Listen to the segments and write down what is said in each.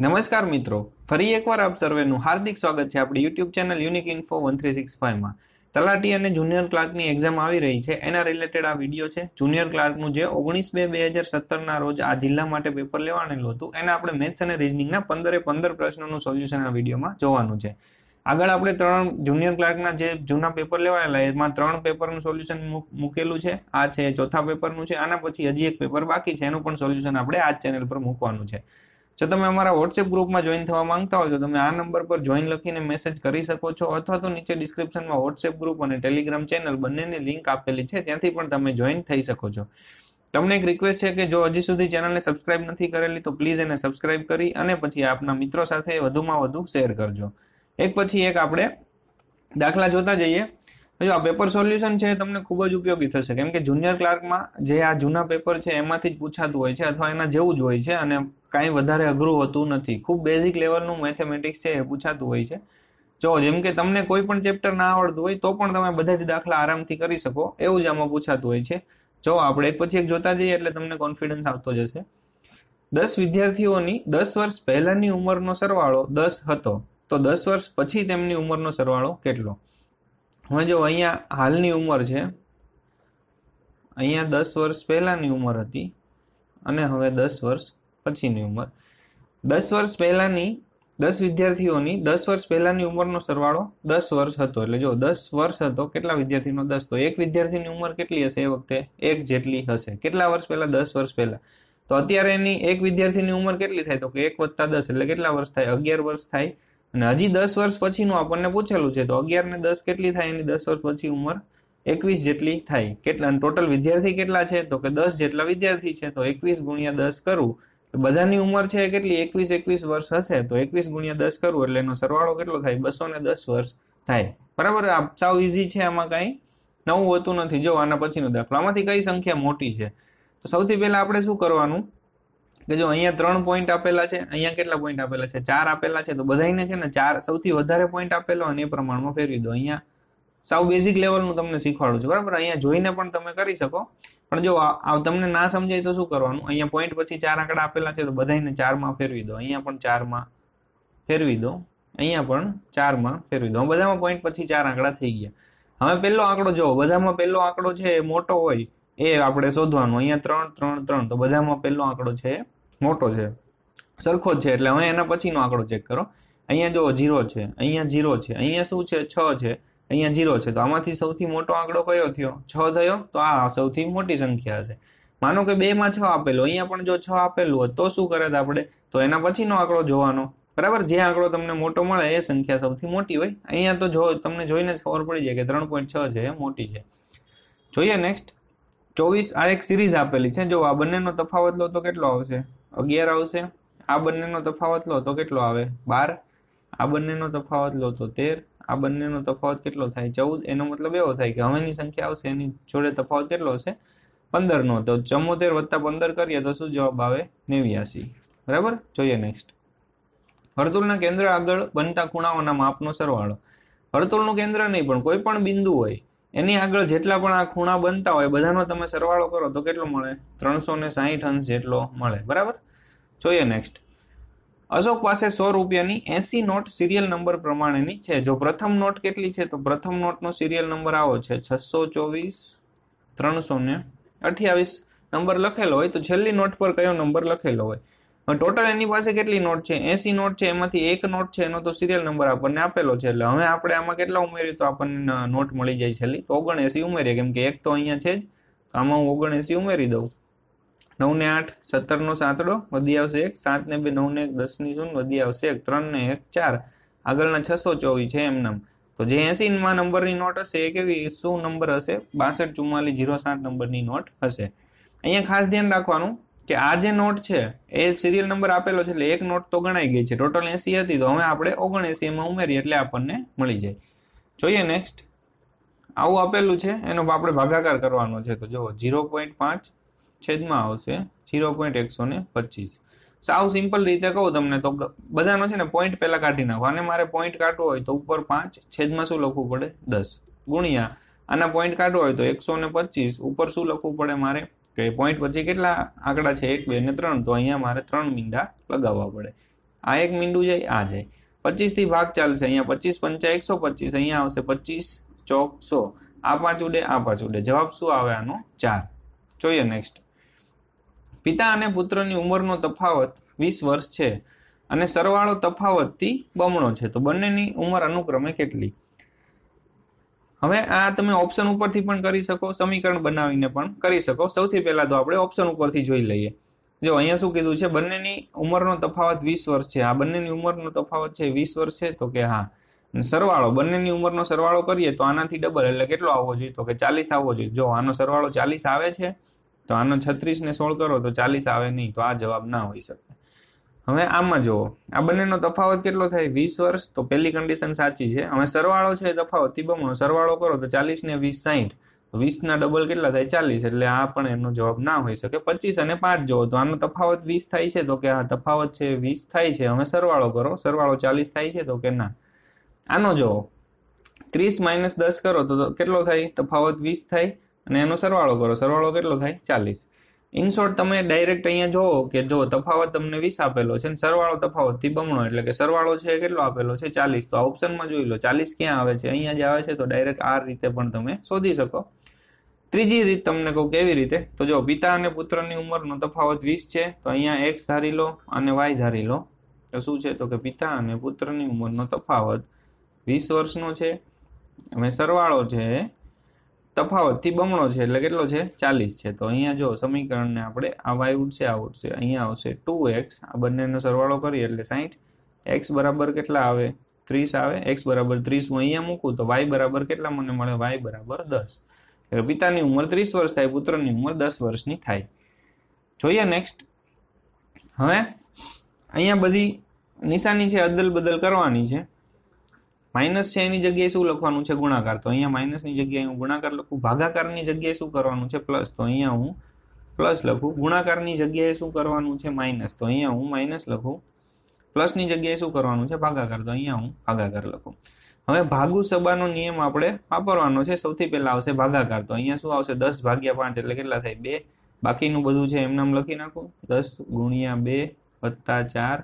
નમસ્કાર મિત્રો, ફરી એકવાર આપ સર્વેનું હાર્દિક સ્વાગત છે આપણી YouTube channel unique info one three six ફાઈવમાં તલાટી અને જુનિયર ક્લાર્કની એક્ઝામ આવી રહી છે, એના રિલેટેડ આ વીડિયો છે. જુનિયર ક્લાર્કનું જે ઓગણીસ બે બે હજાર સત્તરના રોજ આ જિલ્લા માટે પેપર લેવાનેલું હતું, એને આપણે મેથ્સ અને રિઝનિંગના પંદરે પંદર પ્રશ્નોનું સોલ્યુશન આ વિડીયોમાં જોવાનું છે. આગળ આપણે ત્રણ જુનિયર ક્લાર્કના જે જૂના પેપર લેવાયેલા, એમાં ત્રણ પેપરનું સોલ્યુશન મૂકેલું છે. આ છે ચોથા પેપરનું છે, આના પછી હજી એક પેપર બાકી છે, એનું પણ સોલ્યુશન આપણે આ ચેનલ પર મૂકવાનું છે. જો તમે અમારા વોટ્સએપ ગ્રુપમાં જોઈન થવા માંગતા હોય તો તમે આ નંબર પર જોઈન લખીને મેસેજ કરી શકો છો અથવા તો નીચે ડિસ્ક્રિપ્શનમાં વોટ્સએપ ગ્રુપ અને ટેલિગ્રામ ચેનલ બંનેની લિંક આપેલી છે, ત્યાંથી પણ તમે જોઈન થઈ શકો છો. તમને એક રિક્વેસ્ટ છે કે જો હજી સુધી ચેનલને સબસ્ક્રાઇબ નથી કરેલી તો પ્લીઝ એને સબસ્ક્રાઇબ કરી અને પછી આપના મિત્રો સાથે વધુમાં વધુ શેર કરજો. એક પછી એક આપણે દાખલા જોતા જઈએ. જો આ પેપર સોલ્યુશન છે તમને ખૂબ જ ઉપયોગી થશે. કેમ કે જુનિયર ક્લાર્કમાં જે આ જૂના પેપર છે એમાંથી જ પૂછાતું હોય છે અથવા એના જેવું જ હોય છે અને કાંઈ વધારે અઘરું હોતું નથી. ખૂબ બેઝિક લેવલનું મેથેમેટિક્સ છે એ પૂછાતું હોય છે. જો જેમ કે તમને કોઈ પણ ચેપ્ટર ના આવડતું હોય તો પણ તમે બધા જ દાખલા આરામથી કરી શકો એવું જ આમાં પૂછાતું હોય છે. જો આપણે એક પછી એક જોતા જઈએ એટલે તમને કોન્ફિડન્સ આવતો જશે. દસ વિદ્યાર્થીઓની દસ વર્ષ પહેલાંની ઉંમરનો સરવાળો દસ હતો. તો દસ વર્ષ પછી તેમની ઉંમરનો સરવાળો કેટલો? હવે જો અહીંયા હાલની ઉંમર છે, અહીંયા દસ વર્ષ પહેલાંની ઉંમર હતી અને હવે દસ વર્ષ પછીની ઉંમર. દસ વર્ષ પહેલાંની, દસ વિદ્યાર્થીઓની, દસ વર્ષ પહેલાંની ઉંમરનો સરવાળો દસ વર્ષ હતો. એટલે જો દસ વર્ષ હતો, કેટલા વિદ્યાર્થીનો દસ તો એક વિદ્યાર્થીની ઉંમર કેટલી હશે એ વખતે? એક જેટલી હશે. કેટલા વર્ષ પહેલાં? દસ વર્ષ પહેલાં. તો અત્યારે એની એક વિદ્યાર્થીની ઉંમર કેટલી થાય? તો કે એક વત્તા દસ. એટલે કેટલા વર્ષ થાય? અગિયાર વર્ષ થાય. અને હજી દસ વર્ષ પછીનું આપણને પૂછેલું છે, તો અગિયાર ને દસ કેટલી થાય? એની દસ વર્ષ પછી ઉંમર એકવીસ જેટલી થાય. કેટલા? ટોટલ વિદ્યાર્થી કેટલા છે? તો કે દસ જેટલા વિદ્યાર્થી છે, તો એકવીસ ગુણ્યા દસ કરવું બધાની ઉંમર છે કેટલી? એકવીસ એકવીસ વર્ષ હશે, તો એકવીસ ગુણ્યા દસ કરવું એટલે એનો સરવાળો કેટલો થાય? બસો ને દસ વર્ષ થાય. બરાબર? આ સાવ ઇઝી છે આમાં કાંઈ. નવું હોતું નથી. જો આના પછીનો દાખલો. આમાંથી કઈ સંખ્યા મોટી છે? તો સૌથી પહેલા આપણે શું કરવાનું? કે જો અહીંયા ત્રણ પોઈન્ટ આપેલા છે, અહીંયા કેટલા પોઈન્ટ આપેલા છે? ચાર આપેલા છે, તો બધાને છે ને ચાર સૌથી વધારે પોઈન્ટ આપેલો અને એ પ્રમાણમાં ફેરવી દો. અહીંયા સાવ બેઝિક લેવલનું તમને શીખવાડું છું, બરાબર? અહીંયા જોઈને પણ તમે કરી શકો. પણ જો તમને ના સમજાય તો શું કરવાનું? અહીંયા પોઈન્ટ પછી ચાર આંકડા આપેલા છે, તો બધાને ચારમાં ફેરવી દો. અહીંયા પણ ચારમાં ફેરવી દો. અહીંયા પણ ચારમાં ફેરવી દો. બધામાં પોઈન્ટ પછી ચાર આંકડા થઈ ગયા. હવે પહેલો આંકડો જો બધામાં પહેલો આંકડો છે મોટો હોય, એ આપણે શોધવાનું. અહીંયા ત્રણ ત્રણ ત્રણ. તો બધામાં પહેલો આંકડો છે મોટો છે. સરખો જ છે, એટલે હવે એના પછીનો આંકડો ચેક કરો. અહીંયા જો ઝીરો છે, અહીંયા ઝીરો છે, અહીંયા શું છે, છ છે, અહીંયા ઝીરો છે. તો આમાંથી સૌથી મોટો આંકડો કયો થયો? છ થયો? તો આ સૌથી મોટી સંખ્યા હશે. માનો કે બે માં છ આપેલો, અહીંયા પણ જો છ આપેલું હોય તો શું કરે આપણે? તો એના પછીનો આંકડો જોવાનો. બરાબર? જે આંકડો તમને મોટો મળે એ સંખ્યા સૌથી મોટી હોય. અહીંયા તો જો, તમને જોઈને જ ખબર પડી જાય કે ત્રણ પોઈન્ટ છ છે, એ મોટી છે. જોઈએ નેક્સ્ટ ચોવીસ આ એક સિરીઝ આપેલી છે. જો આ બંનેનો તફાવત લો તો કેટલો આવશે? અગિયાર આવશે. આ બંનેનો તફાવત લો તો કેટલો આવે? બાર? આ બંનેનો તફાવત લો તો તેર? આ બંનેનો તફાવત કેટલો થાય? ચૌદ? એનો મતલબ એવો થાય કે હવેની સંખ્યા આવશે, એની જોડે તફાવત કેટલો હશે? પંદરનો. તો ચમોતેર વત્તા પંદર કરીએ તો શું જવાબ આવે? નેવ્યાસી. બરાબર? જોઈએ નેક્સ્ટ વર્તુળના કેન્દ્ર આગળ બનતા ખૂણાઓના માપનો સરવાળો. વર્તુળનું કેન્દ્ર નહીં, પણ કોઈ પણ બિંદુ હોય એની આગળ જેટલા પણ આ ખૂણા બનતા હોય, બધાનો તમે સરવાળો કરો તો કેટલો મળે? ત્રણસો ને સાહીઠ અંશ જેટલો મળે. બરાબર? જોઈએ નેક્સ્ટ અશોક પાસે સો રૂપિયાની એસી નોટ સિરિયલ નંબર પ્રમાણેની છે. જો પ્રથમ નોટ કેટલી છે, તો પ્રથમ નોટનો સિરિયલ નંબર આવો છે. છસો ચોવીસ, ત્રણસો ને અઠ્યાવીસ. નંબર લખેલો હોય તો છેલ્લી નોટ પર કયો નંબર લખેલો હોય? ટોટલ એની પાસે કેટલી નોટ છે? એસી નોટ છે, એમાંથી એક નોટ છે, એનો તો સિરિયલ નંબર આપણને આપેલો છે. એટલે હવે આપણે આમાં કેટલા ઉમેરીએ તો આપણને નોટ મળી જાય છેલ્લી. તો ઓગણ એસી ઉમેરીએ, કેમ કે એક તો અહીંયા છે જ. આમાં હું ઓગણ એસી ઉમેરી દઉં. નવ ને આઠ સત્તર નો સાતડો વધી આવશે એક. સાત ને બે નવ ને એક દસની શૂન્ય, વધી આવશે એક. ત્રણ ને એક, ચાર. આગળના છસો ચોવીસ છે એમનામ. તો જે એસી માં નંબરની નોટ હશે, એ કેવી? શું નંબર હશે? બાસઠ, ચુમ્માલીસ, જીરો, સાત નંબરની નોટ હશે. અહીંયા ખાસ ધ્યાન રાખવાનું. કે આ જે નોટ છે, એ સિરિયલ નંબર આપેલો છે, એટલે એક નોટ તો ગણાઈ ગઈ છે. ટોટલ એસી હતી, તો હવે આપણે ઓગણએસી એમાં ઉમેરીએ, એટલે આપણને મળી જાય. જોઈએ નેક્સ્ટ આવું આપેલું છે, એનો આપણે ભાગાકાર કરવાનો છે. તો જુઓ ઝીરો પોઈન્ટ પાંચ છેદમાં આવશે ઝીરો પોઈન્ટ એકસો ને પચીસ. સાવ સિમ્પલ રીતે કહું તમને, તો બધાનો છે ને પોઈન્ટ પહેલાં કાઢી નાખો. અને મારે પોઈન્ટ કાઢવો હોય તો ઉપર પાંચ, છેદમાં શું લખવું પડે? દસ. ગુણ્યા. આના પોઈન્ટ કાઢવો હોય તો એકસો ને પચીસ. ઉપર શું લખવું પડે મારે? કે પોઈન્ટ પછી કેટલા આંકડા છે? એક, બે ને ત્રણ. તો અહીંયા મારે ત્રણ મીંડા લગાવવા પડે. આ એક મીંડું જાય, આ જાય. પચીસથી ભાગ ચાલશે. અહીંયા પચીસ પંચા એકસો પચીસ, અહીંયા આવશે પચીસ ચોક સો. આ પાંચ ઉડે, આ પાંચ ઉડે. જવાબ શું આવે આનો? ચાર. જોઈએ નેક્સ્ટ પિતા અને પુત્રની ઉંમરનો તફાવત વીસ વર્ષ છે અને સરવાળો તફાવતથી બમણો છે. તો બંનેની ઉંમર અનુક્રમે કેટલી? હવે આ તમે ઓપ્શન ઉપરથી પણ કરી શકો, સમીકરણ બનાવીને પણ કરી શકો. સૌથી પહેલા તો આપણે ઓપ્શન ઉપરથી જોઈ લઈએ. જો અહીંયા શું કીધું છે? બંનેની ઉંમરનો તફાવત વીસ વર્ષ છે. આ બંનેની ઉંમરનો તફાવત છે વીસ વર્ષ છે? તો કે હા. સરવાળો, બંનેની ઉંમરનો સરવાળો કરીએ તો આનાથી ડબલ એટલે કેટલો આવવો જોઈએ? તો કે ચાલીસ આવવો જોઈએ. જો આનો સરવાળો ચાલીસ આવે છે, તો આનો છત્રીસ ને સોળ કરો તો ચાલીસ આવે નહીં. તો આ જવાબ ના હોઈ શકે. હવે આમાં જુઓ. આ બંનેનો તફાવત કેટલો થાય? વીસ વર્ષ? તો પહેલી કન્ડિશન સાચી છે. હવે સરવાળો છે તફાવત. થી બમણો સરવાળો કરો તો ચાલીસ ને વીસ સાહીઠ વીસના ડબલ કેટલા થાય? ચાલીસ. એટલે આ પણ એનો જવાબ ના હોઈ શકે. પચીસ અને પાંચ જુઓ તો આનો તફાવત વીસ થાય છે તો કે આ તફાવત છે વીસ થાય છે. હવે સરવાળો કરો. સરવાળો ચાલીસ થાય છે તો કે ના? આનો જુઓ. ત્રીસ માઇનસ દસ કરો તો કેટલો થાય? તફાવત વીસ થાય. અને એનો સરવાળો કરો. સરવાળો કેટલો થાય? ચાલીસ. ઇન તમે ડાયરેક્ટ અહીંયા જોવો કે જો તફાવત તમને વીસ આપેલો છે સરવાળો તફાવતથી બમણો, એટલે કે સરવાળો છે કેટલો આપેલો છે? ચાલીસ. તો આ ઓપ્શનમાં જોઈ લો. ચાલીસ ક્યાં આવે છે? અહીંયા જે આવે છે, તો ડાયરેક્ટ આ રીતે પણ તમે શોધી શકો. ત્રીજી રીત તમને કહું કેવી રીતે? તો જો પિતા અને પુત્રની ઉંમરનો તફાવત વીસ છે, તો અહીંયા એક્સ ધારી લો અને વાય ધારી લો. તો શું છે? તો કે પિતા અને પુત્રની ઉંમરનો તફાવત વીસ વર્ષનો છે. અને સરવાળો છે તફાવતથી બમણો છે એટલે કેટલો છે? ચાલીસ છે. તો અહીંયા જો સમીકરણને આપણે આ વાય ઉડશે, આ ઉડશે, અહીંયા આવશે ટુ એક્સ આ બંનેનો સરવાળો કરીએ એટલે સાહીઠ એક્સ બરાબર કેટલા આવે? ત્રીસ આવે. એક્સ બરાબર ત્રીસ હું અહીંયા મૂકું તો વાય બરાબર કેટલા મને મળે? વાય બરાબર દસ. એટલે પિતાની ઉંમર ત્રીસ વર્ષ થાય, પુત્રની ઉંમર દસ વર્ષની થાય. જોઈએ નેક્સ્ટ હવે અહીંયા બધી નિશાની છે, અદલ બદલ કરવાની છે. માઇનસ છે એની જગ્યાએ શું લખવાનું છે ગુણાકાર? તો અહીંયા માઇનસની જગ્યાએ હું ગુણાકાર લખું. ભાગાકારની જગ્યાએ શું કરવાનું છે? પ્લસ. તો અહીંયા હું પ્લસ લખું. ગુણાકારની જગ્યાએ શું કરવાનું છે? માઇનસ. તો અહીંયા હું માઇનસ લખું. પ્લસની જગ્યાએ શું કરવાનું છે? ભાગાકાર. તો અહીંયા હું ભાગાકાર લખું. હવે ભાગુ સબાનો નિયમ આપણે વાપરવાનો છે. સૌથી પહેલા આવશે ભાગાકાર. તો અહીંયા શું આવશે? દસ ભાગ્યા પાંચ એટલે કેટલા થાય? બે. બાકીનું બધું છે એમનામ લખી નાખું. દસ ગુણ્યા બે વત્તા ચાર.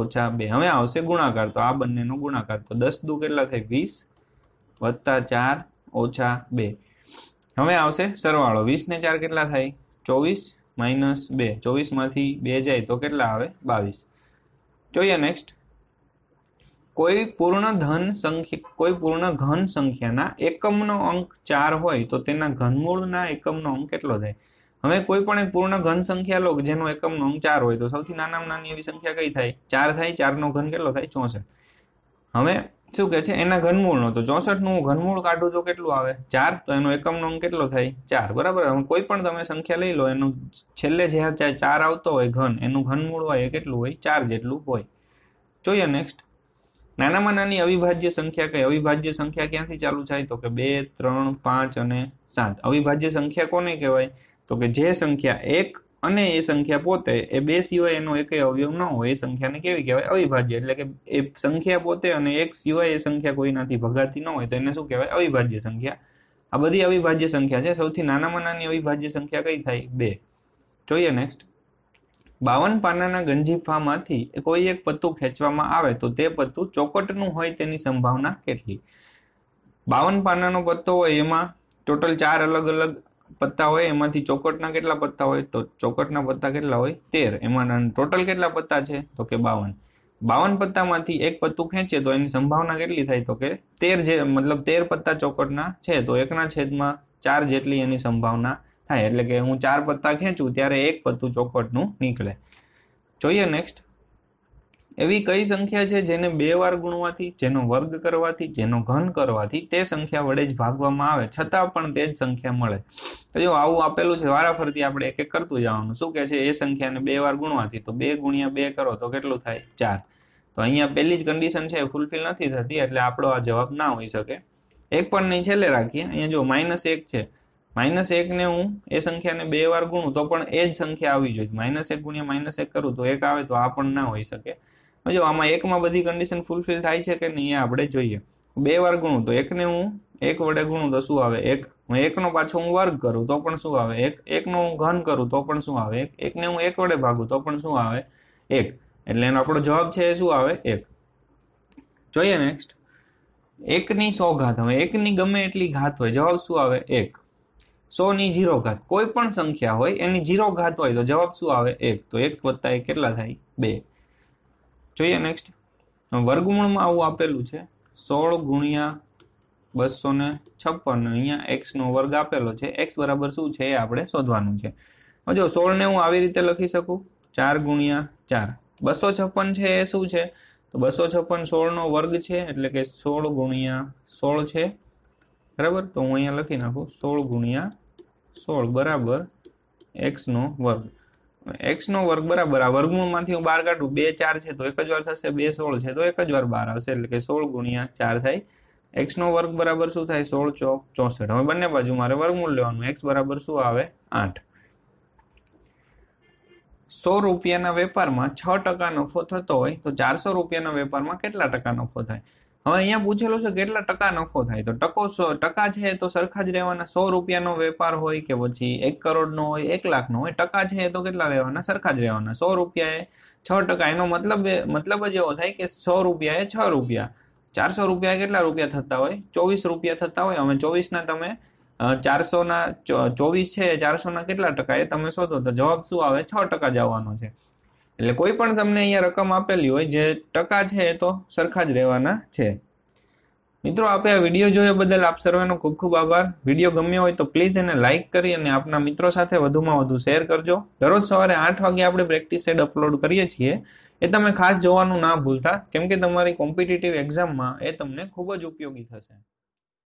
ઓછા બે. હવે આવશે ગુણાકાર. તો આ બંનેનો ગુણાકાર. તો દસ દુ કેટલા થાય? વીસ વત્તા ચાર ઓછા બે. હવે આવશે સરવાળો. વીસ ને ચાર કેટલા થાય? ચોવીસ માઇનસ બે. ચોવીસમાંથી બે જાય તો કેટલા આવે? બાવીસ. જોઈએ નેક્સ્ટ કોઈ પૂર્ણ ધન સંખ્યા, કોઈ પૂર્ણ ઘન સંખ્યાના એકમનો અંક ચાર હોય તો તેના ઘનમૂળના એકમનો અંક કેટલો થાય? હવે કોઈ પણ એક પૂર્ણ ઘન સંખ્યા લો જેનો એકમનો અંક ચાર હોય, તો સૌથી નાનામાં નાની એવી સંખ્યા કઈ થાય? ચાર થાય, ચારનો ઘન કેટલો થાય? ચોસઠ. હવે શું કે છે? એના ઘનમૂળનો, તો ચોસઠનું ઘનમૂળ કાઢું તો કેટલું આવે? ચાર, તો એનો એકમનો અંક કેટલો થાય? ચાર. બરાબર? હવે કોઈ પણ તમે સંખ્યા લઈ લો, એનું છેલ્લે જે ચાર આવતો હોય, ઘન, એનું ઘનમૂળ હોય, એ કેટલું હોય? ચાર જેટલું હોય. જોઈએ નેક્સ્ટ નાનામાં નાની અવિભાજ્ય સંખ્યા કઈ? અવિભાજ્ય સંખ્યા ક્યાંથી ચાલુ થાય? તો કે બે, ત્રણ, પાંચ અને સાત. અવિભાજ્ય સંખ્યા કોને કહેવાય? તો કે જે સંખ્યા એક અને એ સંખ્યા પોતે, એ બે સિવાય એનો એક અવયવ ન હોય, એ સંખ્યાને કેવી કહેવાય? અવિભાજ્ય. એટલે કે એ સંખ્યા પોતે અને એક સિવાય એ સંખ્યા કોઈનાથી ભગાતી ન હોય, તો એને શું કહેવાય? અવિભાજ્ય સંખ્યા. આ બધી અવિભાજ્ય સંખ્યા છે. સૌથી નાનામાં નાની અવિભાજ્ય સંખ્યા કઈ થાય? બે. જોઈએ નેક્સ્ટ બાવન પાનાના ગંજીફામાંથી કોઈ એક પત્તું ખેંચવામાં આવે તો તે પત્તું ચોકટનું હોય તેની સંભાવના કેટલી? બાવન પાનાનો પત્તો હોય એમાં ટોટલ ચાર અલગ અલગ પત્તા હોય, એમાંથી ચોકટના કેટલા પત્તા હોય? તો ચોકટના પત્તા કેટલા હોય? તેર. એમાં ટોટલ કેટલા પત્તા છે? તો કે બાવન. બાવન પત્તામાંથી એક પત્તું ખેંચે તો એની સંભાવના કેટલી થાય? તો કે તેર જે, મતલબ તેર પત્તા ચોકટના છે, તો એકના છેદમાં ચાર જેટલી એની સંભાવના થાય. એટલે કે હું ચાર પત્તા ખેંચું ત્યારે એક પત્તું ચોકટનું નીકળે. જોઈએ નેક્સ્ટ એવી કઈ સંખ્યા છે જેને બે વાર ગુણવાથી, જેનો વર્ગ કરવાથી, જેનો ઘન કરવાથી તે સંખ્યા વડે જ ભાગવામાં આવે? છતાં પણ તે જ સંખ્યા મળે. તો જો આવું આપેલું છે, વારાફરતી આપણે એક એક કરતું જવાનું. શું કે છે, એ સંખ્યાને બે વાર ગુણવાથી, તો બે ગુણ્યા બે કરો, તો કેટલું થાય? ચાર. તો અહીંયા પહેલી જ કન્ડિશન છે, એ ફૂલફિલ નથી થતી, એટલે આપણો આ જવાબ ના હોઈ શકે. એક પણ નહીં છેલ્લે રાખીએ. અહીંયા જો માઇનસ એક છે. માઇનસ એકને હું એ સંખ્યાને બે વાર ગુણું, તો પણ એ જ સંખ્યા આવી જોઈએ. માઇનસ એક ગુણ્યા માઇનસ એક કરું, તો એક આવે, તો આ પણ ના હોઈ શકે. જો આમાં એકમાં બધી કન્ડિશન ફૂલફિલ થાય છે કે નહીં આપણે જોઈએ. બે વાર ગુણું તો એકને હું, એક વડે ગુણું તો શું આવે? એક. એકનો પાછો હું વર્ગ કરું તો પણ શું આવે? એક, એકનો હું ઘન કરું તો પણ શું આવે? એક, એકને હું એક વડે ભાગું તો પણ શું આવે? એક. એટલે એનો આપણો જવાબ છે એ શું આવે? એક. જોઈએ નેક્સ્ટ એકની સો ઘાત. હવે એકની ગમે એટલી ઘાત હોય, જવાબ શું આવે? એક. સો ની જીરો ઘાત. કોઈ પણ સંખ્યા હોય, એની જીરો ઘાત હોય તો જવાબ શું આવે? એક. તો એક વત્તા એક કેટલા થાય? બે. જોઈએ નેક્સ્ટ વર્ગમૂળમાં આવું આપેલું છે. સોળ ગુણ્યા બસો ને છપ્પન. અહીંયા એક્સનો વર્ગ આપેલો છે. એક્સ બરાબર શું છે એ આપણે શોધવાનું છે. જો સોળ ને હું આવી રીતે લખી શકું? ચાર ગુણ્યા ચાર. બસો છપ્પન છે એ શું છે? તો બસો છપ્પન સોળનો વર્ગ છે એટલે કે સોળ ગુણ્યા સોળ છે. બરાબર? તો હું અહીંયા લખી નાખું. સોળ ગુણ્યા સોળ બરાબર એક્સનો વર્ગ. એક્સનો વર્ગ બરાબર, આ વર્ગમૂળમાંથી હું બાર કાઢું, બે ચાર છે તો એક જ વાર થશે, બે સોળ છે તો એક જ વાર બાર આવશે, એટલે કે સોળ ગુણ્યા ચાર થાય. એક્સનો વર્ગ બરાબર શું થાય? સોળ ચોક ચોસઠ. હવે બંને બાજુ મારે વર્ગમૂળ લેવાનું. એક્સ બરાબર શું આવે? આઠ. સો રૂપિયાના વેપારમાં છ ટકા નફો થતો હોય તો ચારસો રૂપિયાના વેપારમાં કેટલા ટકા નફો થાય? હવે અહીંયા પૂછેલું છે કેટલા ટકા નફો થાય? તો ટકો ટકા છે તો સરખા જ રહેવાના. સો રૂપિયાનો વેપાર હોય કે પછી એક કરોડનો હોય, એક લાખનો હોય, ટકા છે તો કેટલા રહેવાના? સરખા જ રહેવાના. સો રૂપિયા એ છ ટકા. એનો મતલબ મતલબ જ એવો થાય કે સો રૂપિયા એ છ રૂપિયા. ચારસો રૂપિયા કેટલા રૂપિયા થતા હોય? ચોવીસ રૂપિયા થતા હોય. અમે ચોવીસના તમે ચારસોના ચોવીસ છે ચારસોના કેટલા ટકા એ તમે શોધો? તો જવાબ શું આવે? છ ટકા જ આવવાનો છે. એટલે કોઈ પણ તમને અહીંયા રકમ આપેલી હોય, જે ટકા છે એ તો સરખા જ રહેવાના છે. મિત્રો, આપે આ વીડિયો જોયો બદલ આપ સર્વેનો ખૂબ ખૂબ આભાર. વીડિયો ગમ્યો હોય તો પ્લીઝ એને લાઇક કરી અને આપના મિત્રો સાથે વધુમાં વધુ શેર કરજો. દરરોજ સવારે આઠ વાગે આપણે પ્રેક્ટિસ સેટ અપલોડ કરીએ છીએ. એ તમે ખાસ જોવાનું ના ભૂલતા, કેમ કે તમારી કોમ્પિટિટિવ એક્ઝામમાં એ તમને ખૂબ જ ઉપયોગી થશે.